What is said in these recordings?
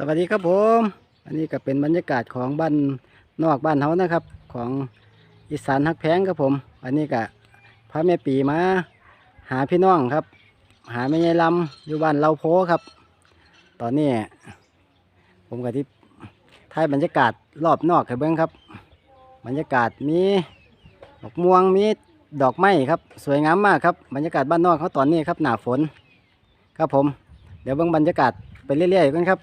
สวัสดีครับผม อันนี้ก็เป็นบรรยากาศของบ้านนอกบ้านเฮานะครับ ของอีสานฮักแพงครับผม อันนี้ก็พระแม่ปีมาหาพี่น้องครับ หาแม่ยายลำอยู่บ้านเราโพครับ ตอนนี้ผมกับที่ถ่ายบรรยากาศรอบนอกให้เบิ้งครับ บรรยากาศมีดอกม่วงมีดอกไม้ครับ สวยงามมากครับบรรยากาศบ้านนอกเขาตอนนี้ครับหนาฝน ครับผม เดี๋ยวเบิ้งบรรยากาศไปเรื่อยๆกันครับ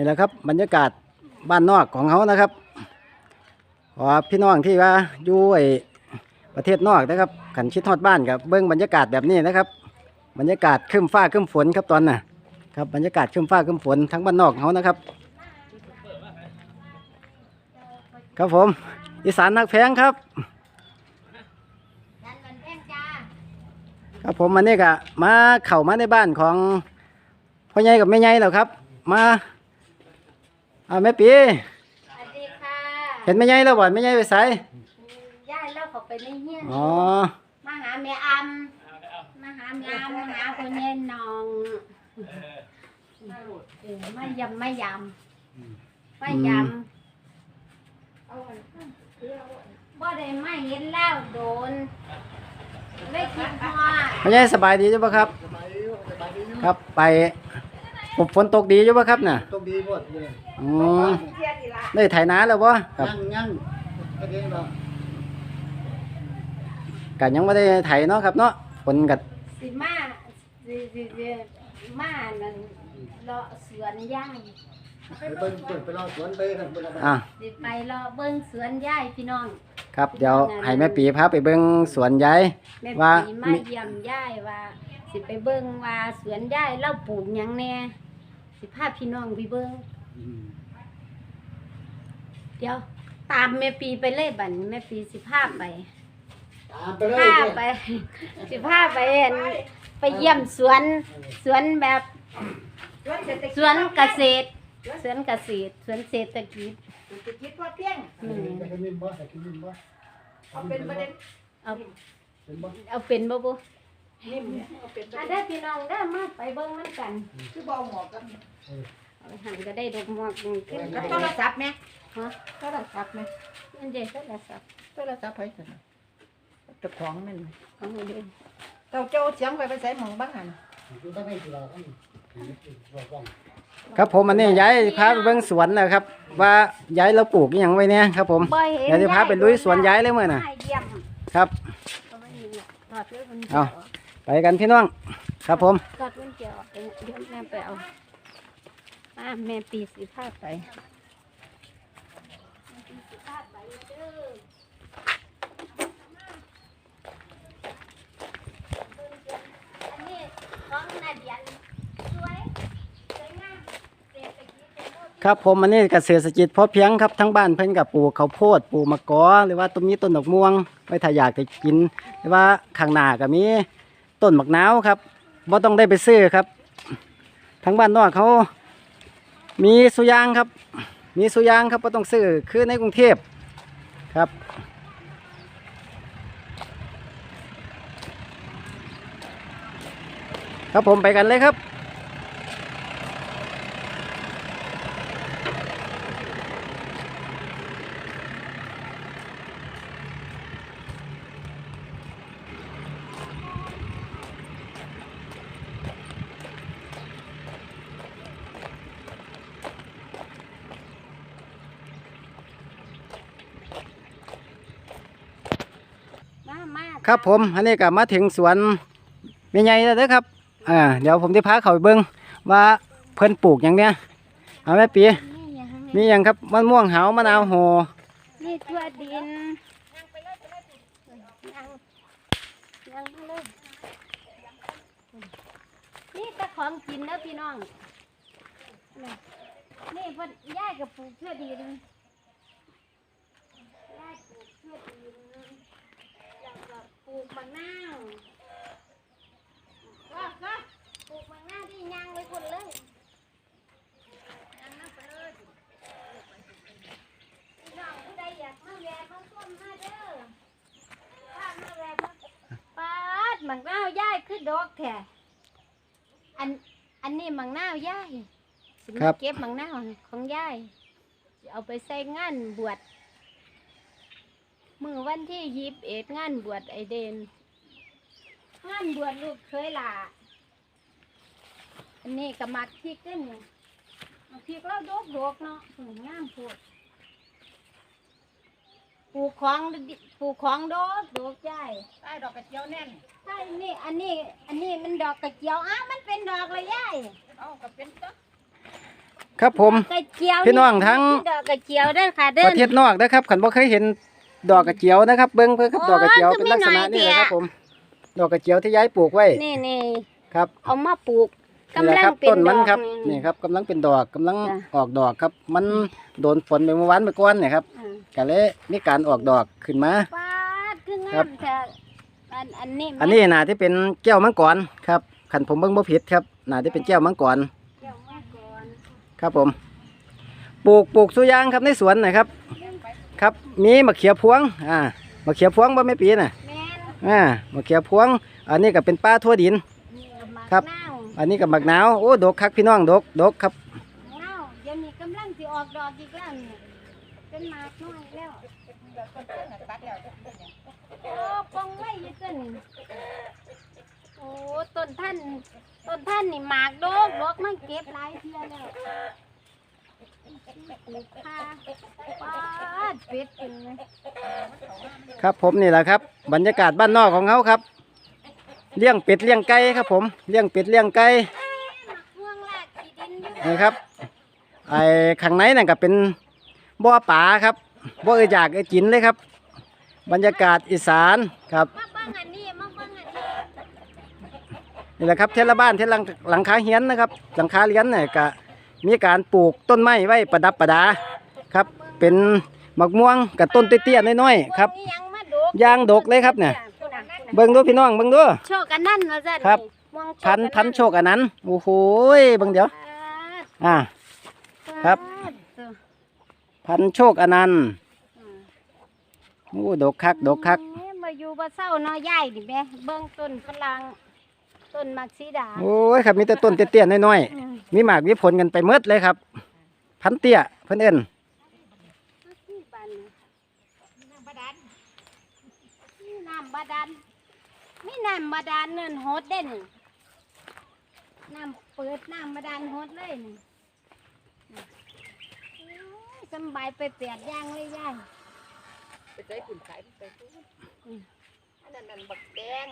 นี่แหละครับบรรยากาศบ้านนอกของเขานะครับขอพี่น้องที่ว่าอยู่ไอ้ประเทศนอกนะครับขันชิดทอดบ้านกับเบิ้องบรรยากาศแบบนี้นะครับ บรรยากาศครึ้มฟ้าครึ้มฝนครับตอนน่ะครับบรรยากาศครึ้มฟ้าครึ้มฝนทั้งบ้านนอกเขานะครับ ครับผม อีสานนักแพงครับครับผมมันนี่ยก็มาเข้ามาในบ้านของพ่อใหญ่กับแม่ใหญ่แล้วครับ มา อ่าแม่ปีสวัสดีค่ะเห็นแม่ใหญ่แล้วบ่แม่ใหญ่ไปใส่ย่าเล่าเขาไปในเฮียนอ๋อมาหาแม่อำมาหาแม่อำมาหาคนเย็นนองเออมายำมายำมายำบ่ได้มาเห็นแล้วโดนไม่คิดว่าแม่ใหญ่สบายดีจ้ะปะครับ ครับไป ฝนฝนตกดีจ้ะปะครับน่ะตกดีหมดเลยอืมได้ไถนาแล้วบ่ครับยังยังก็เด้งเราก็ยังไม่ได้ไถเนาะครับเนาะฝนกัสิมาสิสิสิมานั่นเลาะสวนย่างไปเบิ่งเปิดไปรอสวนไปกันเบิ่งกันอะสิไปเลาะเบิ่งสวนย่ายพี่น้อง ครับเดี๋ยวให้แม่ปีพาไปเบิ่งสวนยายแม่ว่าปีมาเยี่ยมย่ายว่า สิไปเบิ่งว่าสวนย่ายเราปลูกหยังแหน่สิพาพี่น้องไปเบิ่งเดี๋ยว ตามแม่ปีไปเลยบัดนี้แม่ปีสิพาไปตามไปเลยพาไป สิพาไปเห็นไปเยี่ยมสวนสวนแบบสวนเกษตรสวนเกษตรสวนเศรษฐกิจจะคิดว่าเพียงอืมไปกินนิ่มบ่ไปกินนิ่มบ่เอาเป็นประเด็นเอาเป็นบ่ เอาเป็นบ่บุ นิ่มเนี่ยเอาเป็นประอะเด็นได้อพี่น้องได้อมาไปเบิ่งมันกันคือเบาหมอกกันเอาไปหันก็ได้ดอกหมอกขึ้นแล้วโทรศัพท์ไหมฮะโทรศัพท์ไหมมันเด็ดโทรศัพท์โทรศัพท์ไปสิเจ้าของนั่นน่ะเอามาดูเจ้าเจ้าเสียงไปไปใส่หมองบ้างหันอยู่ตั้งให้กีฬาทั้งรอบว่างครับผมอันนี้ยายพาไปเบิ่งสวนแล้วครับ ว่ายายเราปลูกอหยังไว้เนี่ยครับ ผมบ่เห็นเดี๋ยวจะพาไปลุยสวนย้ายเลยมื้อน่ะมาเยี่ยมครับเอา ไว้นี่น่ะถอดเลยมันเอาไปกันพี่น้อง ครับผมถอดมันเกี่ยวออกไปเดี๋ยวแม่ไปเอาอ่าแม่ปีสิพาไปแม่ปีสิพาไปเด้ออันนี้ของนาเดียนสวยสวยงามเศรษฐกิจเป็นโลกครับผมอันนี้เกษตรกิจพอเพียงครับทั้งบ้านเพิ่นกับปลูกข้าวโพดปลูกมะกอหรือว่าต้นนี้ต้นดอกม่วงไว้ถ้าอยากจะกิน หรือว่าข้างหน้าก็มี ต้นมะนาวครับบ่ต้องได้ไปซื้อครับทั้งบ้านนอกเขา มีสุยางครับ มีสุยางครับบ่ต้องซื้อคือในกรุงเทพครับครับผมไปกันเลยครับ ครับผมอันนี้ก็มาถึงสวนแม่ใหญ่แล้วเด้อครับอ่าเดี๋ยวผมจะพาเขาไปเบิ่งว่าเพิ่นปลูกอย่างเนี้ยเอาแม่ปีนี่ยังมีอย่างครับมะม่วงหาวมะนาวโหนี่ทั่วดินยังไปเลยไปเลยยังยังไปเลยนี่แต่ของกินนะพี่น้อง นี่นี่เพ่นย่ายกับปลูกทั่วดินย่ายปลูกทั่วดินแล้วก็ป ลูกมะนาวก็ก็ปลูกมะนาวที่ยางไว้คนเลยยางน้ำไปเลยพี่น้องผู้ใดอยากมาแวะมาส้มมาเด้อถ้ามาแวะมาปาดมันก็าวย่ายคือดอกแท้อันอันนี้มังนาวย่ายสิครัมาบเก็บมังนาวของย่ายสิเอาไปใส่งานบวช มือวันที่ยีบเอ็ดงานบวชไอเดนงานบวชลูกเคยล่ะอันนี้ก็มักพริกเด้นี่มักพริกเราดกดกๆเนาะอืมงามพูดปลูกของดิปลูกของดกดกใหญ่ใต้ดอกกระเจียวแน่น ใช่นี่อันนี้ อันนี้มันดอกกระเจียวอ้าวมันเป็นดอกเลยยายเอ้าก็เป็นต้นครับผม กระเจียวพี่น้องทั้ง ดอกกระเจียวเด้อค่ะเด้ปอระเทศนอกนะครับขันบ่เคยเห็น ดอกกระเจียวนะครับ เบิ้งเพื่อครับโอ้ดอกกระเจียวคือเป็นลักษณะมีหน่อยนี่แหละครับเดียวผม ดอกกระเจียวที่ย้ายปลูกไว้นี่นี่ครับ เอามาปลูกนี่แหกำละลังครับเป็นต้นดมันอกครับนี่ครับกำลังเป็นดอกกำลังจ้ะออกดอกครับ มันโดนฝนไปเมื่อวานเมื่อก่อนเนี่ยครับอ่าก็เลยมีการออกดอกขึ้นมาปาดคืองาครับมแท้อันอันนี้อันนี้น่าที่เป็นแก้วมังกรครับขันผมเบิ่งบ่ผิดครับน่าที่เป็นแก้วมังกรเดี๋ยวมาก่อนครับผม ปลูกปลูกสุยางครับในสวนนะครับ ครับมีมะเขือพวงอ่ามะเขือพวงบ่ไม่ปีน่ะแม่นอ่ามะเขือพวง อันนี้ก็เป็นป้าทั่วดินนี่ก็มักครับนาวอันนี้ก็มักหนาวโอ้ดกคักพี่น้องดกดกครับนาวเดี๋ยวนี้กำลังสิออกดอกอีกแล้วนี่เป็นหมากน้อยแล้วต้นต้นน่ะตัดแล้วจะเป็นหยังโอ้ปองไว้อยี่ต้นโอ้ต้นท่านต้นท่านนี่หมากดกดกมันเก็บหลายเทียแล้ว ปลูกผ้าปาดเป็ดเป็นไงครับผมนี่แหละครับ บรรยากาศบ้านนอกของเขาครับ เลี้ยงเป็ดเลี้ยงไก่ครับ ผมเลี้ยงเป็ดเลี้ยงไก่หมักม่วงลากขี้ดินอยู่นี่ครับไอ้ข้างในนั่นก็เป็นบ่อป่าครับบ่อเอยากเอยกินเลยครับ บรรยากาศอีสานครับ มาเบิ่งอันนี้มาเบิ่งอันนี้นี่แหละครับเทศละบ้านเทศหลังหลังคาเฮียนนะครับหลังคาเรียนเนี่ยก็ มีการปลูกต้นไม้ไว้ประดับประดาครับ เป็นมะม่วงกับต้นเตี้ยๆน้อยๆครับพวกนี้ยังมาดกยางดกเลยครับเนี่ยพูดะพูดะเบิ่งดูพี่น้องเบิ่งดูโชคกันนั่นว่าซั่นครับนี่ม่วงโชคพันกัพันโชคอันนั้นโอ้โหยเบิ่งเดี๋ยวปาดอ่าครับปาดเออพันโชคอันนั้นอืมโอ้ดกคักดกคักแหมมาอยู่บ่เศร้าเนาะยายดิแม่เบิ่งต้นฝรั่ง ต้นมักซีดาโอ้ยครับมีแต่ต้นเตี้ยๆน้อยอืมๆมีหมากมีผลกันไปเมดเลยครับ พันเตี้ยเพิ่นเอิ้นที่บ้านนี่น้ำบาดาลมีน้ำบาดาลมีน้ำบาดาลเนินโฮดเด่นน้ำเปิดน้ำบาดาลโฮดเลยนี่โอ้ยสำบายไปแปดอย่างเลยยายไปใส่ขุนขายไปตู้อันนั้นนั่นบักแดง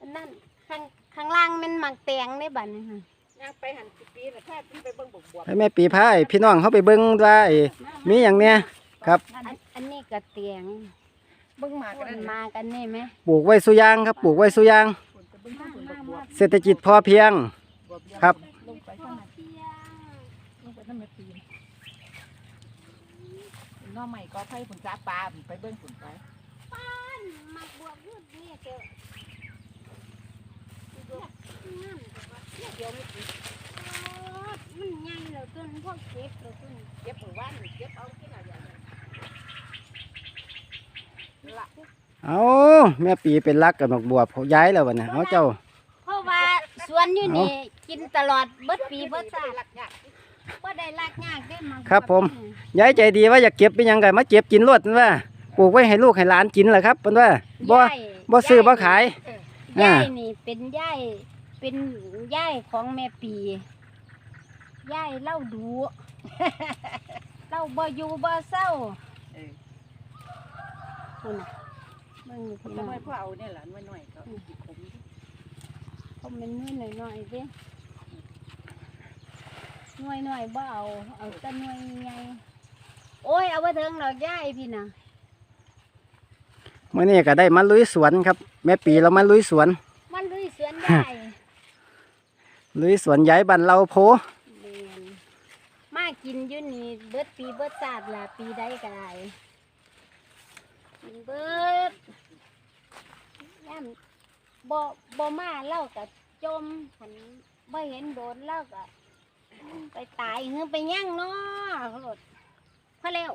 อันนั่น ข้างข้างล่างมันหมักแตงในบ้านนี่ค่ะย่างไปหันสิปีน่ะแท้ไปเบิ่งบวบให้แม่ปีพายพี่น้องเขาไปเบิ่งว่าไอ้มีหยังเนี่ยครับอันอันนี้ก็เตียงเบิ่งหมากคกันนนั่นมากันนี่ไหมปลูกไว้สุยางครับปลูกไว้สุยางขุนไปเบิ่งข้างขุนบักบวบเศรษฐกิจพอเพียงบวบเดียวครับ ลงไปข้างนั้นเตียงลงไปข้างในปีนน้องใหม่ก็ไผ่ขุนจ้าปลาไปเบิ่งขุนไปป้านหมักบวกยุดนี่เจ้าบวก งามแต่ว่าเดี๋ยวไม่ติดโอ้มันใหญ่แล้วต้นพวกเก็บแล้วต้นเก็บหมู่บ้านเก็บเอาที่ไหนอย่างนั้นละเอาแม่ปีเป็นรักกับดอกบัวเขาย้ายแล้ววะเนี่ยเอาเจ้าเพราะว่าสวนอยู่นี่กินตลอดเบิดปีเบิดชาติหลักยากบ่ได้ลากยากได้มาครับผมย้ายใจดีว่าอยากเก็บเป็นหยังไงมาเก็บกินรวดนั่นว่าปลูกไว้ให้ลูกให้หลานกินแหละครับเพิ่นว่าบ่ย่ายบ่ซื้อบ่ขายย่าอ่ายนี่เป็นย่าย เป็นย่ายของแม่ปีย่ายเล่าดู เล่าบ่อยู่บ่เศร้าเออคุณน่ะมึงนี่คุพี่ณน้องน้อยพ่อเอาเนี่ยหลานน้อยๆก็อีกขมเขาเป็นน้อยหน่อยๆเด้น้อยหน่อยๆบ่เอา เอาแต่น้อยใหญ่โอ้ย เอาไว้เถิงดอกย่ายพี่น่ะมื้อนี้ก็ได้มาลุยสวนครับ แม่ปีเรามาลุยสวน มันลุยสวนย่าย ลุยสวนย้ายบ้านเราโพเรียนมากินอยู่นี่เบิดปีเบิดศาสตร์ละปีใดก็ได้กินเบิดย่ำบ่บ่มาเล่ากับจมหันบ่เห็นโดนเล่ากับไปตายเฮือไปย่างเนาะเขาโลดพอเร็ว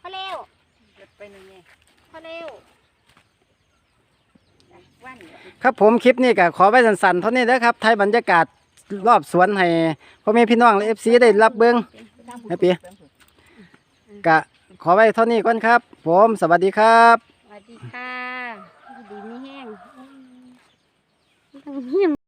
พอเร็วเก็บไปหนึ่งไงพอเร็วไปวันเนี่ย ครับผมคลิปนี้ก็ขอไว้สั้นๆเท่านี้นะครับไทยบรรยากาศรอบสวนให้พ่อแม่พี่น้องและเอฟซีได้รับเบิ้งแม่ปีกะขอไว้เท่านี้ก่อนครับ ผมสวัสดีครับสวัสดีค่ะดีไม่แห้งต้องเงียบ